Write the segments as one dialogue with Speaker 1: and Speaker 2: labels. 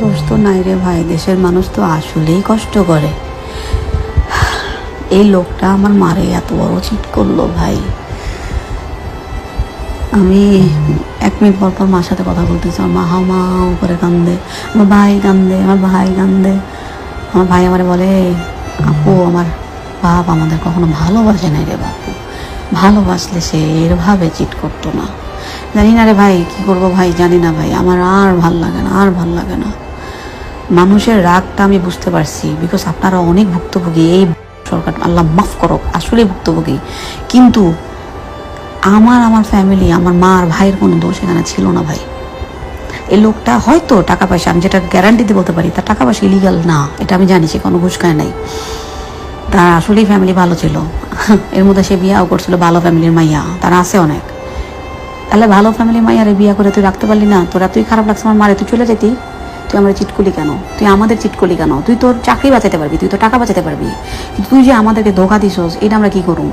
Speaker 1: দোষ তো নাই রে ভাই, দেশের মানুষ তো আসলেই কষ্ট করে। এই লোকটা আমার মারে এত বড় চিট করল ভাই। আমি এক মিনিট পর পর মার সাথে কথা বলতেছি, আমার মা হাও মাও করে কান্দে, আমার ভাই কান্দে, আমার ভাই কান্দে। আমার ভাই আমার বলে, আপু, আমার বাপ আমাদের কখনো ভালোবাসে নাই রে বাপু। ভালোবাসলে সে এরভাবে চিট করতো না। জানি না রে ভাই, কি করব ভাই, জানি না ভাই। আমার আর ভালো লাগে না, আর ভালো লাগে না। মানুষের রাগটা আমি বুঝতে পারছি বিকজ আপনারা অনেক ভুক্তভোগী। এই সরকার, আল্লাহ মাফ করো আসলেই ভুক্তভোগী। কিন্তু আমার আমার ফ্যামিলি আমার মা আর ভাইয়ের কোনো দোষ এখানে ছিল না ভাই। এই লোকটা হয়তো টাকা পয়সা, আমি যেটা গ্যারান্টিতে বলতে পারি, তার টাকা পয়সা ইলিগাল না, এটা আমি জানি, সে কোনো ঘুষ খায় নাই। তার আসলেই ফ্যামিলি ভালো ছিল। এর মধ্যে সে বিয়াও করছিল, ভালো ফ্যামিলির মাইয়া, তারা আছে অনেক। তাহলে ভালো ফ্যামিলির মাইয়ারে বিয়া করে তুই রাখতে পারলি না, তোরা তুই খারাপ লাগছে, আমার মারে তুই চলে যেতি তুই আমরা চিট করলি কেন? তুই আমাদের চিট করলি কেন? তুই তোর চাকরি বাঁচাতে পারবি, তুই তো টাকা বাঁচাতে পারবি। কিন্তু তুই যে আমাদেরকে ধোকা দিছস, এটা আমরা কি করব?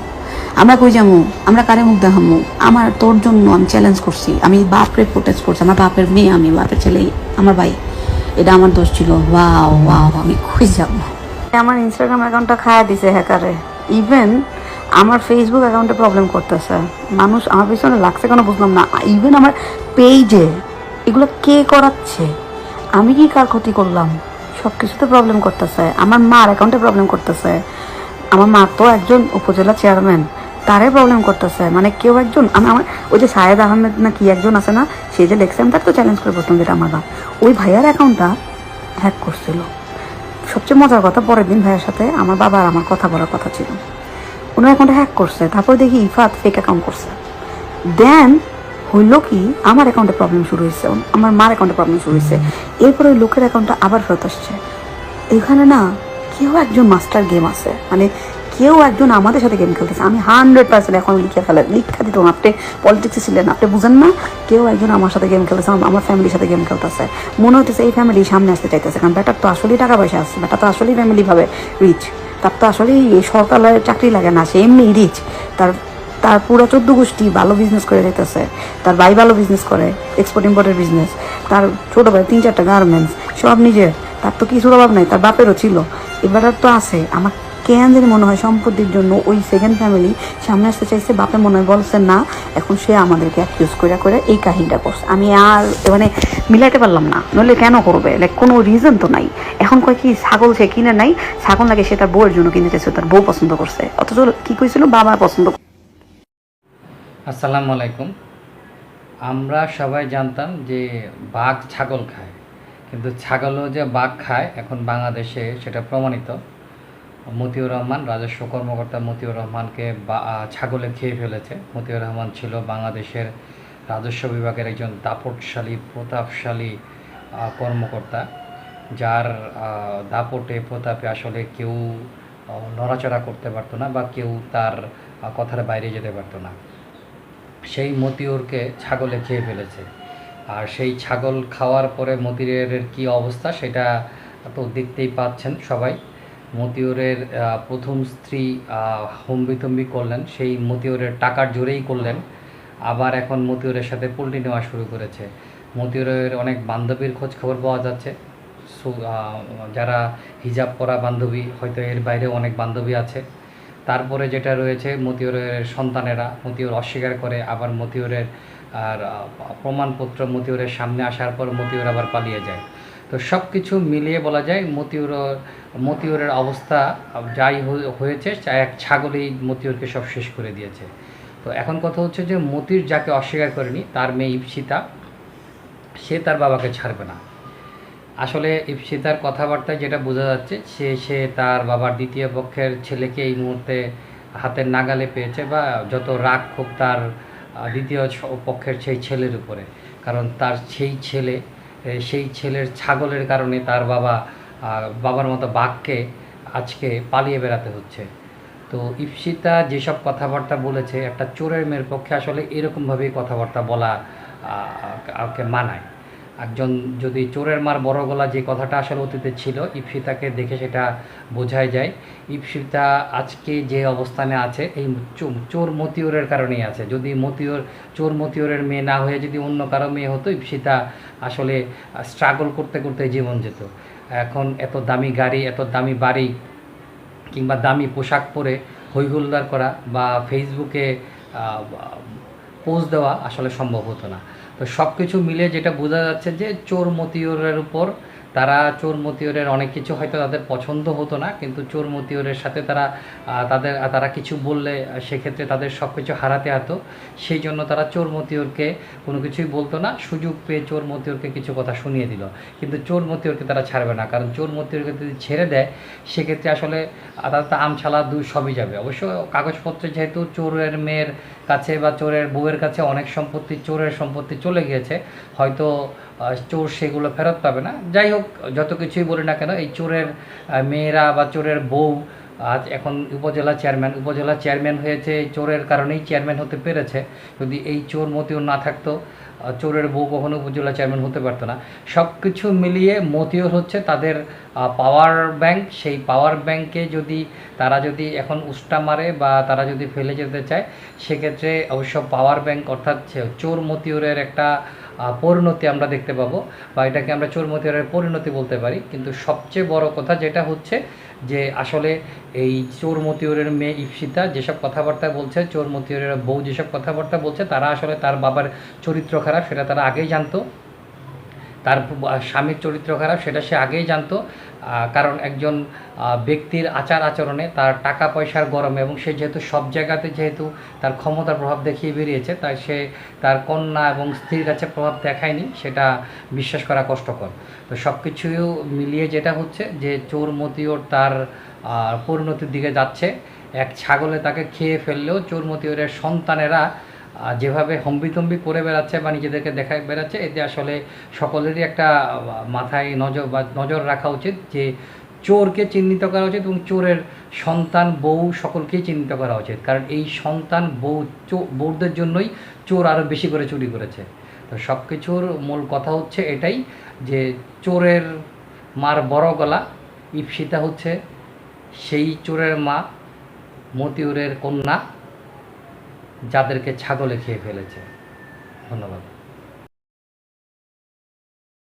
Speaker 1: আমরা কই যাব? আমরা কারে মুখ দেখামু আমার, তোর জন্য আমি চ্যালেঞ্জ করছি। আমি বাপরে প্রোটেস্ট করছি। আমার বাপের মেয়ে, আমি বাপের ছেলে, আমার ভাই। এটা আমার দোষ ছিল। ওয়াও আমি কই যাব? আমার ইনস্টাগ্রাম অ্যাকাউন্টটা খায়া দিছে হ্যাকারে ইভেন আমার ফেসবুক অ্যাকাউন্টে প্রবলেম করতেছে। মানুষ আমার পিছনে লাগছে কেন বুঝলাম না। ইভেন আমার পেজে এগুলো কে করাচ্ছে? আমি কি কার ক্ষতি করলাম? সব কিছুতে প্রবলেম করতেছে। আমার মার অ্যাকাউন্টে প্রবলেম করতেছে। আমার মা তো একজন উপজেলা চেয়ারম্যান তারে প্রবলেম করতেছে। মানে কেউ একজন, আমি আমার, ওই যে সায়েদ আহমেদ না কি একজন আছে না, সে যে লেখছে আমি তাকে তো চ্যালেঞ্জ করে বলতাম যেটা আমার বা ওই ভাইয়ার অ্যাকাউন্টটা হ্যাক করছিল। সবচেয়ে মজার কথা, পরের দিন ভাইয়ের সাথে আমার বাবা আর আমার কথা বলার কথা ছিল। ওনার অ্যাকাউন্টে হ্যাক করছে। তারপর দেখি ইফাত ফেক অ্যাকাউন্ট করছে। দেন হইল কি, আমার অ্যাকাউন্টে প্রবলেম শুরু হয়েছে আমার মার অ্যাকাউন্টে প্রবলেম শুরু হয়েছে এরপরে ওই লোকের অ্যাকাউন্টটা আবার ফেরত আসছে। এখানে না, কেউ একজন মাস্টার গেম আছে মানে কেউ একজন আমাদের সাথে গেম খেলতেছে। আমি হান্ড্রেড পার্সেন্ট এখন লিখে ফেলে, লিখা দিত আপনি পলিটিক্সে ছিলেন, আপনি বুঝেন না? কেউ একজন আমার সাথে গেম খেলতেছে, আমার- ফ্যামিলির সাথে গেম খেলতেছে। মনে হইতেছে এই ফ্যামিলি সামনে আসতে চাইতেছে, কারণ ব্যাটার তো আসলেই টাকা পয়সা আছে ব্যাটা তো আসলেই ফ্যামিলি ভাবে রিচ তার তো আসলেই সরকারের চাকরি লাগে না, সে এমনি রিচ তার তার পুরো চোদ্দ গোষ্ঠী ভালো বিজনেস করে যেতেছে তার ভাই ভালো বিজনেস করে এক্সপোর্ট ইম্পোর্টের বিজনেস তার ছোট ভাই তিন চারটা গার্মেন্টস সব নিজের তার তো কিছুর অভাব নাই, তার বাপেরও ছিল। এবার তো আছে। আমার কেন জানি মনে হয় সম্পত্তির জন্য ওই সেকেন্ড ফ্যামিলি সামনে আসতে চাইছে, বাপে মনে হয় বলছে, না, এখন সে আমাদেরকে অ্যাকিউজ করে করে এই কাহিনীটা করছে। আমি আর মানে মিলাইতে পারলাম না। নইলে কেন করবে? লাইক কোনো রিজন তো নাই। এখন কয় কি, ছাগল সে কিনে নাই, ছাগল লাগে সে তার বউয়ের জন্য কিনে চাইছে, তার বউ পছন্দ করছে। অথচ কি কইছিল? বাবা পছন্দ
Speaker 2: আসসালামু আলাইকুম। আমরা সবাই জানতাম যে বাঘ ছাগল খায়, কিন্তু ছাগলও যে বাঘ খায়, এখন বাংলাদেশে সেটা প্রমাণিত। মতিউর রহমান, রাজস্ব কর্মকর্তা মতিউর রহমানকে ছাগলে খেয়ে ফেলেছে। মতিউর রহমান ছিল বাংলাদেশের রাজস্ব বিভাগের একজন দাপটশালী, প্রতাপশালী কর্মকর্তা, যার দাপটে প্রতাপে আসলে কেউ নড়াচড়া করতে পারতো না বা কেউ তার কথার বাইরে যেতে পারতো না। সেই মতিউরকে ছাগলে খেয়ে ফেলেছে। আর সেই ছাগল খাওয়ার পরে মতিউরের কি অবস্থা সেটা তো দেখতেই পাচ্ছেন সবাই। মতিউরের প্রথম স্ত্রী হম্বিতম্বি করলেন। সেই মতিউরের টাকার জোরেই করলেন। আবার এখন মতিউরের সাথে পোল্ট্রি নেওয়া শুরু করেছে। মতিউরের অনেক বান্ধবীর খোঁজ খবর পাওয়া যাচ্ছে। যারা হিজাব পরা বান্ধবী, হয়তো এর বাইরেও অনেক বান্ধবী আছে। তারপরে যেটা রয়েছে, মতিউরের সন্তানেরা মতিউর অস্বীকার করে, আবার মতিউরের আর প্রমাণপত্র মতিউরের সামনে আসার পর মতিউর আবার পালিয়ে যায়। তো সব কিছু মিলিয়ে বলা যায়, মতিউর, মতিউরের অবস্থা যাই হয়ে- হয়েছে এক ছাগলেই মতিউরকে সব শেষ করে দিয়েছে। তো এখন কথা হচ্ছে যে মতির যাকে অস্বীকার করেনি, তার মেয়ে ইপসিতা, সে তার বাবাকে ছাড়বে না। আসলে ইপসিতার কথাবার্তায় যেটা বোঝা যাচ্ছে সে সে তার বাবার দ্বিতীয় পক্ষের ছেলেকে এই মুহূর্তে হাতের নাগালে পেয়েছে বা যত রাগ খুব তার দ্বিতীয় পক্ষের সেই ছেলের উপরে। কারণ তার সেই ছেলে সেই ছেলের ছাগলের কারণে তার বাবা বাবার মতো বাঘকে আজকে পালিয়ে বেড়াতে হচ্ছে। তো ইপসিতা যেসব কথাবার্তা বলেছে একটা চোরের মেয়ের পক্ষে আসলে এরকমভাবেই কথাবার্তা বলা আহ, মানায়। একজন যদি চোরের মার বড় গলা যে কথাটা আসলে অতীতে ছিল ইপসিতাকে দেখে সেটা বোঝাই যায়। ইপসিতা আজকে যে অবস্থানে আছে, এই চোর মতিউরের কারণেই আছে। যদি মতিউর, চোর মতিউরের মেয়ে না হয়ে যদি অন্য কারও মেয়ে হতো ইপসিতা আসলে স্ট্রাগল করতে করতে জীবন যেত। এখন এত দামি গাড়ি, এত দামি বাড়ি কিংবা দামি পোশাক পরে হইহুল্লার করা বা ফেসবুকে পোস্ট দেওয়া আসলে সম্ভব হতো না। তো সব কিছু মিলে যেটা বোঝা যাচ্ছে যে চোর মতিয়রের উপর তারা চোর মতিয়রের অনেক কিছু হয়তো তাদের পছন্দ হতো না, কিন্তু চোর মতিয়রের সাথে তারা তাদের, তারা কিছু বললে সেক্ষেত্রে তাদের সব কিছু হারাতে হতো। সেই জন্য তারা চোর মতিয়রকে কোনো কিছুই বলতো না, সুযোগ পেয়ে চোর মতিয়রকে কিছু কথা শুনিয়ে দিল। কিন্তু চোর মতিয়রকে তারা ছাড়বে না, কারণ চোর মতিয়রকে যদি ছেড়ে দেয়, সেক্ষেত্রে আসলে তাদের তো আম ছালা দুই সবই যাবে। অবশ্য কাগজপত্রে যেহেতু চোরের মেয়ের কাছে বা চোরের বউয়ের কাছে অনেক সম্পত্তি, চোরের সম্পত্তি চলে গিয়েছে, হয়তো চোর সেগুলো ফেরত পাবে না। যাই হোক, যত কিছুই বলি না কেন, এই চোরের মেয়েরা বা চোরের বউ আজ এখন উপজেলা চেয়ারম্যান উপজেলা চেয়ারম্যান হয়েছে চোরের কারণেই চেয়ারম্যান হতে পেরেছে। যদি এই চোর মতিও না থাকতো চোরের বউ কখনো উপজেলা চেয়ারম্যান হতে পারতো না। সব কিছু মিলিয়ে মতিওর হচ্ছে তাদের পাওয়ার ব্যাংক সেই পাওয়ার ব্যাংকে যদি তারা যদি এখন উষ্টা মারে বা তারা যদি ফেলে যেতে চায়, সেক্ষেত্রে অবশ্য পাওয়ার ব্যাংক অর্থাৎ চোর মতিউরের একটা পরিণতি আমরা দেখতে পাবো বা এটাকে আমরা চোর মতিউরের পরিণতি বলতে পারি। কিন্তু সবচেয়ে বড় কথা যেটা হচ্ছে যে আসলে এই চোর মতিউরের মেয়ে ইপসিতা যেসব কথাবার্তা বলছে চোর মতিউরের বউ যেসব কথাবার্তা বলছে, তারা আসলে তার বাবার চরিত্র খারাপ, সেটা তারা আগেই জানতো। তার স্বামীর চরিত্র খারাপ, সেটা সে আগেই জানতো। কারণ একজন ব্যক্তির আচার আচরণে তার টাকা পয়সার গরমে এবং সে যেহেতু সব জায়গাতে যেহেতু তার ক্ষমতার প্রভাব দেখিয়ে বেরিয়েছে, তাই সে তার কন্যা এবং স্ত্রীর কাছে প্রভাব দেখায়নি, সেটা বিশ্বাস করা কষ্টকর। তো সব কিছু মিলিয়ে যেটা হচ্ছে যে চোর মতিওর তার পরিণতির দিকে যাচ্ছে। এক ছাগলে তাকে খেয়ে ফেললেও চোর মতিওরের সন্তানেরা যেভাবে হম্বিতম্বি করে বেড়াচ্ছে বা নিজেদেরকে দেখায় বেড়াচ্ছে, এতে আসলে সকলেরই একটা মাথায় নজর বা নজর রাখা উচিত যে চোরকে চিহ্নিত করা উচিত এবং চোরের সন্তান, বউ সকলকেই চিহ্নিত করা উচিত। কারণ এই সন্তান, বউ বউদের জন্যই চোর আরও বেশি করে চুরি করেছে। তো সব কিছুর মূল কথা হচ্ছে এটাই যে চোরের মার বড় গলা ইপসিতা হচ্ছে সেই চোরের মা, মতিউরের কন্যা যাদেরকে ছাগলে খেয়ে ফেলেছে। ধন্যবাদ।